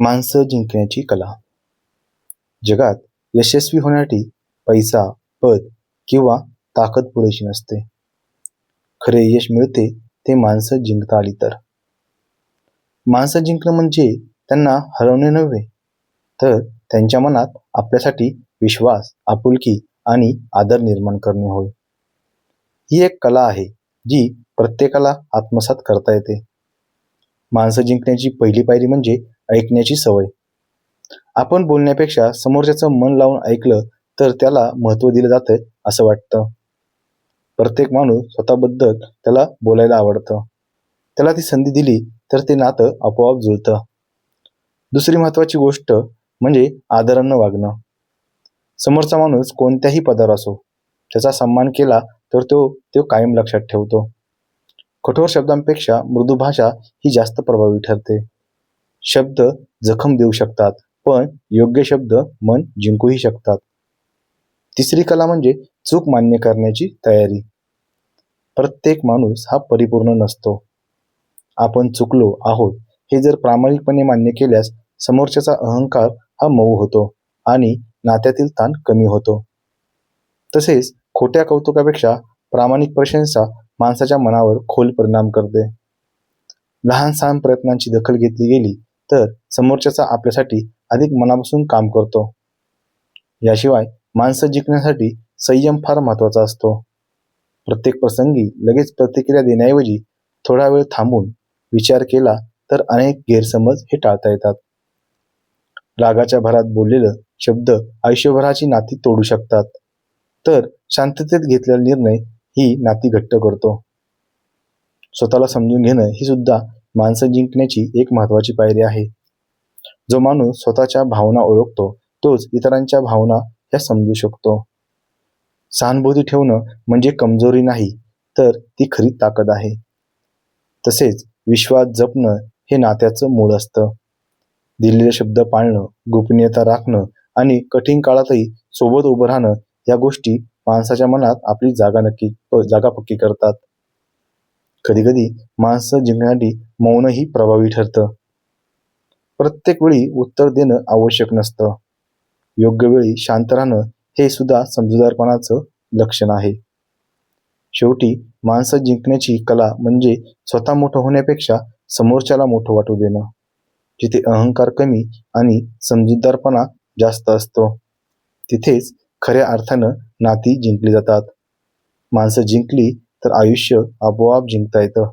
माणसं जिंकण्याची कला. जगात यशस्वी होण्यासाठी पैसा पद किंवा ताकद पुरेशी नसते. खरे यश मिळते ते माणसं जिंकता आली तर. माणसं जिंकणं म्हणजे त्यांना हरवणे नव्हे तर त्यांच्या मनात आपल्यासाठी विश्वास आपुलकी आणि आदर निर्माण करणे होय. ही एक कला आहे जी प्रत्येकाला आत्मसात करता येते. माणसं जिंकण्याची पहिली पायरी म्हणजे ऐकण्याची सवय. आपण बोलण्यापेक्षा समोरच्याचं मन लावून ऐकलं तर त्याला महत्त्व दिलं जातं असं वाटतं. प्रत्येक माणूस स्वतःबद्दल त्याला बोलायला आवडतं. त्याला ती संधी दिली तर ते नातं आपोआप जुळतं. दुसरी महत्त्वाची गोष्ट म्हणजे आदरानं वागणं. समोरचा माणूस कोणत्याही पदावर असो त्याचा सन्मान केला तर तो तो कायम लक्षात ठेवतो. कठोर शब्दांपेक्षा मृदू भाषा ही जास्त प्रभावी ठरते. शब्द जखम देऊ शकतात पण योग्य शब्द मन जिंकूही शकतात. तिसरी कला म्हणजे चूक मान्य करण्याची तयारी. प्रत्येक माणूस हा परिपूर्ण नसतो. आपण चुकलो आहोत हे जर प्रामाणिकपणे मान्य केल्यास समोरच्याचा अहंकार हा मऊ होतो आणि नात्यातील ताण कमी होतो. तसेच खोट्या कौतुकापेक्षा प्रामाणिक प्रशंसा माणसाच्या मनावर खोल परिणाम करते. लहान सहान प्रयत्नांची दखल घेतली गेली तर समोरच्याचा आपल्यासाठी अधिक मनापासून काम करतो. याशिवाय माणसं जिंकण्यासाठी संयम फार महत्त्वाचा असतो. प्रत्येक प्रसंगी लगेच प्रतिक्रिया देण्याऐवजी थोडा वेळ थांबून विचार केला तर अनेक गैरसमज हे टाळता येतात. रागाच्या भरात बोललेलं शब्द आयुष्यभराची नाती तोडू शकतात. तर शांततेत घेतलेला निर्णय ही नाती घट्ट करतो. स्वतःला समजून घेणं ही सुद्धा माणसं जिंकण्याची एक महत्त्वाची पायरी आहे. जो माणूस स्वतःच्या भावना ओळखतो तोच इतरांच्या भावना ह्या समजू शकतो. सहानुभूती ठेवणं म्हणजे कमजोरी नाही तर ती खरी ताकद आहे. तसेच विश्वास जपणं हे नात्याचं मूळ असतं. दिलेले शब्द पाळणं गोपनीयता राखणं आणि कठीण काळातही सोबत उभं राहणं या गोष्टी माणसाच्या मनात आपली जागा नक्की जागा पक्की करतात. कधी कधी माणसं जिंकण्यासाठी मौनही प्रभावी ठरतं. प्रत्येक वेळी उत्तर देणं आवश्यक नसतं. योग्य वेळी शांत राहणं हे सुद्धा समजूदारपणाचं लक्षण आहे. शेवटी माणसं जिंकण्याची कला म्हणजे स्वतः मोठं होण्यापेक्षा समोरच्याला मोठं वाटू देणं जिथे अहंकार कमी आणि समजूतदारपणा जास्त असतो तिथेच खऱ्या अर्थानं नाती जिंकली जातात. माणसं जिंकली तर आयुष्य आपोआप जिंकता येतं.